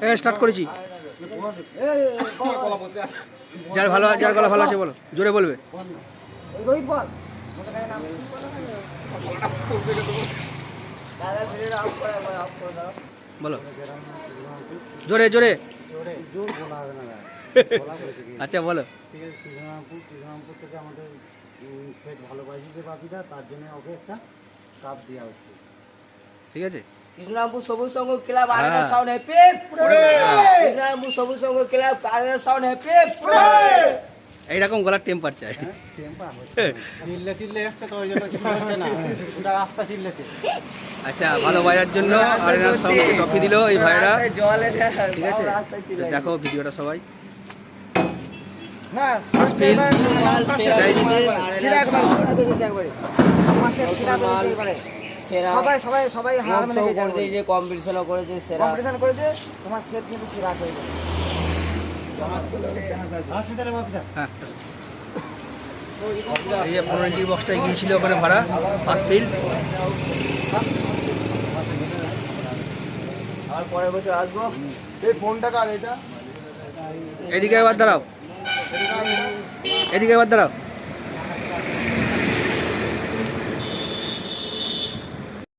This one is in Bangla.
হ্যাঁ স্টার্ট করেছি। যার ভালো যার গলা ভালো আছে বলো। জোরে বলবে। বলো। জোরে জোরে। আচ্ছা বলো। আমাদের উম, সেট ভালো পাইছি যে তার ওকে একটা কাপ দেওয়া হচ্ছে ঠিক আছে। কৃষ্ণরামপুর সবুজ সংঘ ক্লাব হ্যাঁ। আরেনা sound happy Krishnarampur Sabuj Sangha club arena sound happy এইরকম গলার টেম্পার চাই। চিল্লেছে। আচ্ছা ভালো বাজার জন্য আর সঙ্গে টপি দিল এই ভাইরা। জলে ঠিক আছে? দেখো ভিডিওটা সবাই। না সেরা। সবাই সবাই সবাই হার মেনে মহোৎসব করেছে যে কম্পিটিশনও করেছে সেরা। কম্পিটিশন করেছে তোমার সেট কিন্তু সেরা হয়ে যাবে হ্যাঁ এই পনেরো ইঞ্চির বক্সটা গিয়েছিল ওখানে ভাড়া ফার্স্ট ফিল্ড আর পরের বছর আসব। এই ফোনটা কার এটা? এদিকে এবার দাঁড়াও। এদিকে এবার দাঁড়াও।